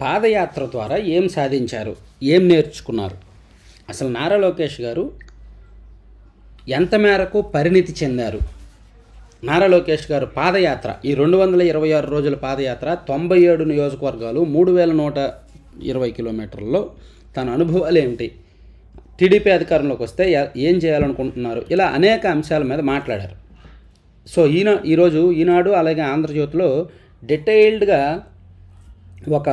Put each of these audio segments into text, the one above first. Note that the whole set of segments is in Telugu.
పాదయాత్ర ద్వారా ఏం సాధించారు? ఏం నేర్చుకున్నారు? అసలు నారా లోకేష్ గారు ఎంత మేరకు పరిణితి చెందారు? నారా లోకేష్ గారు పాదయాత్ర ఈ రెండు వందల ఇరవై ఆరు రోజుల పాదయాత్ర తొంభై ఏడు నియోజకవర్గాలు మూడు వేల నూట ఇరవై కిలోమీటర్లలో తన అనుభవాలు ఏమిటి? టీడీపీ అధికారంలోకి వస్తే ఏం చేయాలనుకుంటున్నారు? ఇలా అనేక అంశాల మీద మాట్లాడారు. సో ఈనా ఈరోజు ఈనాడు అలాగే ఆంధ్రజ్యోతిలో డీటెయిల్డ్గా ఒక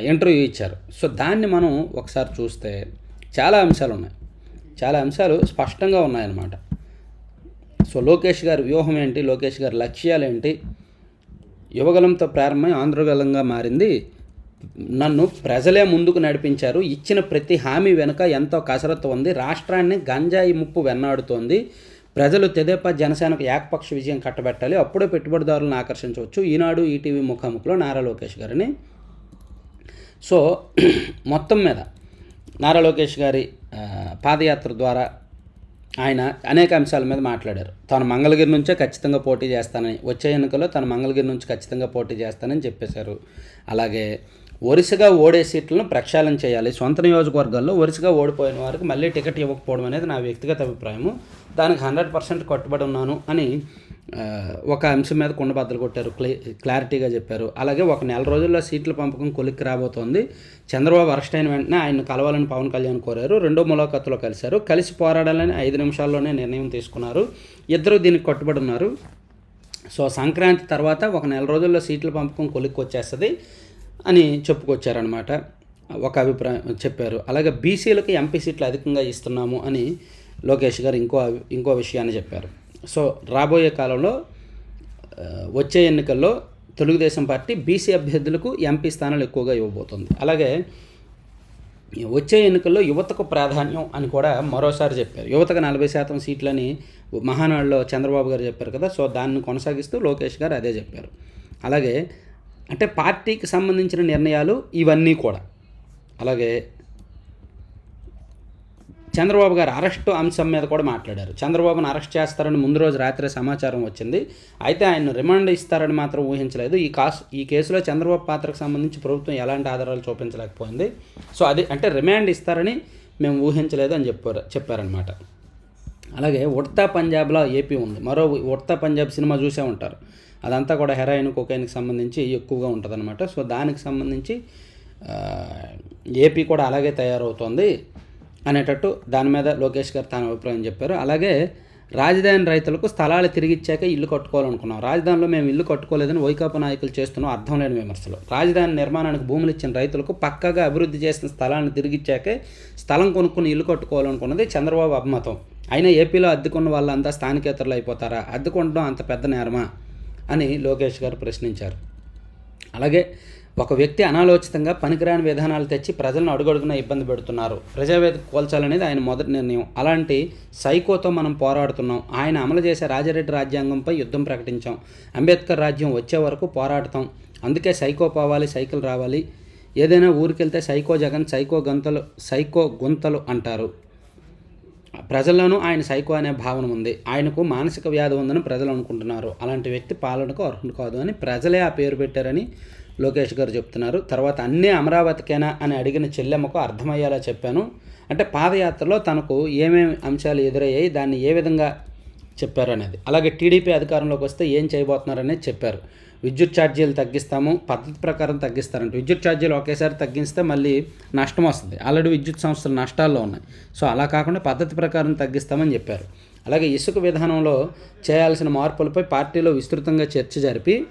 ఇంటర్వ్యూ ఇచ్చారు. సో దాన్ని మనం ఒకసారి చూస్తే చాలా అంశాలు ఉన్నాయి. చాలా అంశాలు స్పష్టంగా ఉన్నాయన్నమాట. సో లోకేష్ గారి వ్యూహం ఏంటి? లోకేష్ గారి లక్ష్యాలు ఏంటి? యువగలంతో ప్రారంభమై ఆంధ్రగలంగా మారింది. నన్ను ప్రజలే ముందుకు నడిపించారు. ఇచ్చిన ప్రతి హామీ వెనుక ఎంతో కసరత్తు ఉంది. రాష్ట్రాన్ని గంజాయి ముప్పు వెన్నాడుతోంది. ప్రజలు తెదేపా జనసేనకు ఏకపక్ష విజయం కట్టబెట్టాలి అప్పుడే పెట్టుబడిదారులను ఆకర్షించవచ్చు. ఈనాడు ఈటీవీ ముఖాముఖిలో నారా లోకేష్ గారిని. సో మొత్తం మీద నారా లోకేష్ గారి పాదయాత్ర ద్వారా ఆయన అనేక అంశాల మీద మాట్లాడారు. తాను మంగళగిరి నుంచే ఖచ్చితంగా పోటీ చేస్తానని వచ్చే ఎన్నికల్లో తను మంగళగిరి నుంచి ఖచ్చితంగా పోటీ చేస్తానని చెప్పేశారు. అలాగే వరుసగా ఓడే సీట్లను ప్రక్షాళన చేయాలి. సొంత నియోజకవర్గాల్లో వరుసగా ఓడిపోయిన వారికి మళ్ళీ టికెట్ ఇవ్వకపోవడం అనేది నా వ్యక్తిగత అభిప్రాయము. దానికి హండ్రెడ్ పర్సెంట్ కట్టుబడి ఉన్నాను అని ఒక అంశం మీద కుండబద్దలు కొట్టారు. క్లే క్లారిటీగా చెప్పారు. అలాగే ఒక నెల రోజుల్లో సీట్ల పంపకం కొలిక్కి రాబోతోంది. చంద్రబాబు అరెస్ట్ అయిన వెంటనే ఆయన కలవాలని పవన్ కళ్యాణ్ కోరారు. రెండో ములాఖత్తులో కలిశారు. కలిసి పోరాడాలని ఐదు నిమిషాల్లోనే నిర్ణయం తీసుకున్నారు. ఇద్దరు దీనికి కట్టుబడి ఉన్నారు. సో సంక్రాంతి తర్వాత ఒక నెల రోజుల్లో సీట్ల పంపకం కొలిక్కి వచ్చేస్తుంది. అని చెప్పుకొచ్చారనమాట ఒక అభిప్రాయం చెప్పారు. అలాగే బీసీలకు ఎంపీ సీట్లు అధికంగా ఇస్తున్నాము అని లోకేష్ గారు ఇంకో ఇంకో విషయాన్ని చెప్పారు. సో రాబోయే కాలంలో వచ్చే ఎన్నికల్లో తెలుగుదేశం పార్టీ బీసీ అభ్యర్థులకు ఎంపీ స్థానాలు ఎక్కువగా ఇవ్వబోతుంది. అలాగే వచ్చే ఎన్నికల్లో యువతకు ప్రాధాన్యం అని కూడా మరోసారి చెప్పారు. యువతకు నలభై శాతం సీట్లని మహానాడులో చంద్రబాబు గారు చెప్పారు కదా సో దాన్ని కొనసాగిస్తూ లోకేష్ గారు అదే చెప్పారు. అలాగే అంటే పార్టీకి సంబంధించిన నిర్ణయాలు ఇవన్నీ కూడా. అలాగే చంద్రబాబు గారు అరెస్టు అంశం మీద కూడా మాట్లాడారు. చంద్రబాబును అరెస్ట్ చేస్తారని ముందు రోజు రాత్రి సమాచారం వచ్చింది. అయితే ఆయన రిమాండ్ ఇస్తారని మాత్రం ఊహించలేదు. ఈ కాసు ఈ కేసులో చంద్రబాబు పాత్రకు సంబంధించి ప్రభుత్వం ఎలాంటి ఆధారాలు చూపించలేకపోయింది. సో అది అంటే రిమాండ్ ఇస్తారని మేము ఊహించలేదు అని చెప్పారు చెప్పారనమాట అలాగే ఉడతా పంజాబ్లో ఏపీ ఉంది. మరో ఉడతా పంజాబ్ సినిమా చూసే ఉంటారు. అదంతా కూడా హెరాయిన్ కొకైన్కి సంబంధించి ఎక్కువగా ఉంటుందన్నమాట. సో దానికి సంబంధించి ఏపీ కూడా అలాగే తయారవుతోంది అనేటట్టు దాని మీద లోకేష్ గారు తన అభిప్రాయం చెప్పారు. అలాగే రాజధాని రైతులకు స్థలాలు తిరిగిచ్చాక ఇల్లు కట్టుకోవాలనుకున్నాం. రాజధానిలో మేము ఇల్లు కట్టుకోలేదని వైకాపా నాయకులు చేస్తున్నాం అర్థం లేని విమర్శలు. రాజధాని నిర్మాణానికి భూములు ఇచ్చిన రైతులకు పక్కగా అభివృద్ధి చేసిన స్థలాన్ని తిరిగిచ్చాకే స్థలం కొనుక్కుని ఇల్లు కట్టుకోవాలనుకున్నది చంద్రబాబు అభిమతం అయినా ఏపీలో అద్దెకున్న వాళ్ళంతా స్థానికేతరులు అయిపోతారా? అద్దెకుండడం అంత పెద్ద నేరమా? అని లోకేష్ గారు ప్రశ్నించారు. అలాగే ఒక వ్యక్తి అనాలోచితంగా పనికిరాని విధానాలు తెచ్చి ప్రజలను అడుగడుగున ఇబ్బంది పెడుతున్నారు. ప్రజావేదిక కోల్చాలనేది ఆయన మొదటి నిర్ణయం. అలాంటి సైకోతో మనం పోరాడుతున్నాం. ఆయన అమలు చేసే రాజారెడ్డి రాజ్యాంగంపై యుద్ధం ప్రకటించాం. అంబేద్కర్ రాజ్యం వచ్చే వరకు పోరాడతాం. అందుకే సైకో పోవాలి సైకిల్ రావాలి. ఏదైనా ఊరికెళ్తే సైకో జగన్ సైకో గంతలు సైకో గుంతలు అంటారు. ప్రజల్లోనూ ఆయన సైకో అనే భావన ఉంది. ఆయనకు మానసిక వ్యాధి ఉందని ప్రజలు అనుకుంటున్నారు. అలాంటి వ్యక్తి పాలనకు అర్హుడు కాదు అని ప్రజలే ఆ పేరు పెట్టారని లోకేష్ గారు చెప్తున్నారు. తర్వాత అన్నీ అమరావతికేనా అని అడిగిన చెల్లెమ్మకు అర్థమయ్యేలా చెప్పాను. అంటే పాదయాత్రలో తనకు ఏమేమి అంశాలు ఎదురయ్యాయి దాన్ని ఏ విధంగా చెప్పారు అనేది. అలాగే టీడీపీ అధికారంలోకి వస్తే ఏం చేయబోతున్నారనేది చెప్పారు. విద్యుత్ ఛార్జీలు తగ్గిస్తాము పద్ధతి ప్రకారం తగ్గిస్తారంట. విద్యుత్ ఛార్జీలు ఒకేసారి తగ్గిస్తే మళ్ళీ నష్టం వస్తుంది. ఆల్రెడీ విద్యుత్ సంస్థలు నష్టాల్లో ఉన్నాయి. సో అలా కాకుండా పద్ధతి ప్రకారం తగ్గిస్తామని చెప్పారు. అలాగే ఇసుక విధానంలో చేయాల్సిన మార్పులపై పార్టీలో విస్తృతంగా చర్చ జరిపి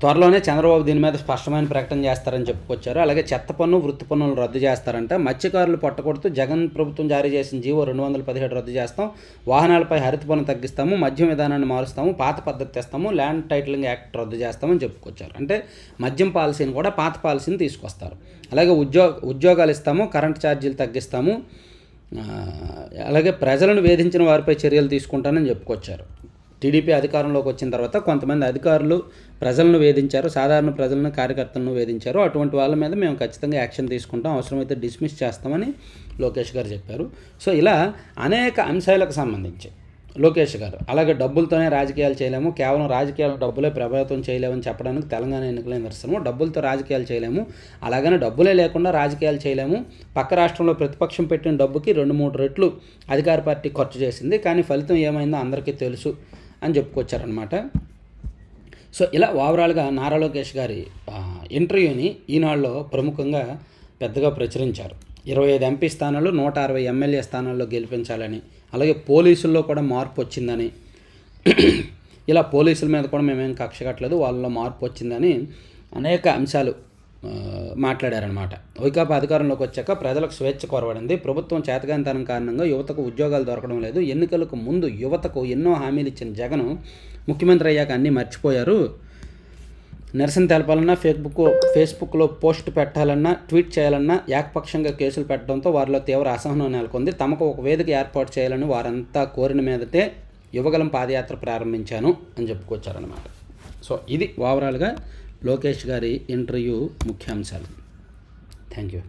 త్వరలోనే చంద్రబాబు దీని మీద స్పష్టమైన ప్రకటన చేస్తారని చెప్పుకొచ్చారు. అలాగే చెత్త పన్ను వృత్తి పన్నులు రద్దు చేస్తారంట. మత్స్యకారులు పట్టకొడుతూ జగన్ ప్రభుత్వం జారీ చేసిన జీవో రెండు వందల పదిహేడు రద్దు చేస్తాం. వాహనాలపై హరిత పన్ను తగ్గిస్తాము. మద్యం విధానాన్ని మారుస్తాము. పాత పద్ధతి తెస్తాము. ల్యాండ్ టైటిలింగ్ యాక్ట్ రద్దు చేస్తామని చెప్పుకొచ్చారు. అంటే మద్యం పాలసీని కూడా పాత పాలసీని తీసుకొస్తారు. అలాగే ఉద్యోగ ఉద్యోగాలు ఇస్తాము. కరెంట్ ఛార్జీలు తగ్గిస్తాము. అలాగే ప్రజలను వేధించిన వారిపై చర్యలు తీసుకుంటానని చెప్పుకొచ్చారు. టీడీపీ అధికారంలోకి వచ్చిన తర్వాత కొంతమంది అధికారులు ప్రజలను వేధించారు సాధారణ ప్రజలను కార్యకర్తలను వేధించారు. అటువంటి వాళ్ళ మీద మేము ఖచ్చితంగా యాక్షన్ తీసుకుంటాం. అవసరమైతే డిస్మిస్ చేస్తామని లోకేష్ గారు చెప్పారు. సో ఇలా అనేక అంశాలకు సంబంధించి లోకేష్ గారు అలాగే డబ్బులతోనే రాజకీయాలు చేయలేము. కేవలం రాజకీయాలు డబ్బులే ప్రభావితం చేయలేమని చెప్పడానికి తెలంగాణ ఎన్నికల నిదర్శనము డబ్బులతో రాజకీయాలు చేయలేము. అలాగనే డబ్బులే లేకుండా రాజకీయాలు చేయలేము. పక్క రాష్ట్రంలో ప్రతిపక్షం పెట్టిన డబ్బుకి రెండు మూడు రెట్లు అధికార పార్టీ ఖర్చు చేసింది. కానీ ఫలితం ఏమైందో అందరికీ తెలుసు. అని చెప్పుకొచ్చారనమాట సో ఇలా ఓవరాల్గా నారా లోకేష్ గారి ఇంటర్వ్యూని ఈనాడులో ప్రముఖంగా పెద్దగా ప్రచురించారు. ఇరవై ఐదు ఎంపీ స్థానాలు నూట అరవై ఎమ్మెల్యే స్థానాల్లో గెలిపించాలని అలాగే పోలీసుల్లో కూడా మార్పు వచ్చిందని ఇలా పోలీసుల మీద కూడా మేమేం కక్ష కట్టలేదు వాళ్ళలో మార్పు వచ్చిందని అనేక అంశాలు మాట్లాడారనమాట వైకాపా అధికారంలోకి వచ్చాక ప్రజలకు స్వేచ్ఛ కొరవడింది ప్రభుత్వం చేతగానితనం కారణంగా యువతకు ఉద్యోగాలు దొరకడం లేదు. ఎన్నికలకు ముందు యువతకు ఎన్నో హామీలు ఇచ్చిన జగన్ ముఖ్యమంత్రి అయ్యాక అన్నీ మర్చిపోయారు. నిరసన తెలపాలన్నా ఫేస్బుక్ ఫేస్బుక్లో పోస్ట్ పెట్టాలన్నా ట్వీట్ చేయాలన్నా ఏకపక్షంగా కేసులు పెట్టడంతో వారిలో తీవ్ర అసహనం నెలకొంది. తమకు ఒక వేదిక ఏర్పాటు చేయాలని వారంతా కోరిన మీదటే యువగలం పాదయాత్ర ప్రారంభించాను అని చెప్పుకొచ్చారనమాట సో ఇది ఓవరాల్గా లోకేష్ గారి ఇంటర్వ్యూ ముఖ్యాంశాలు. Thank you.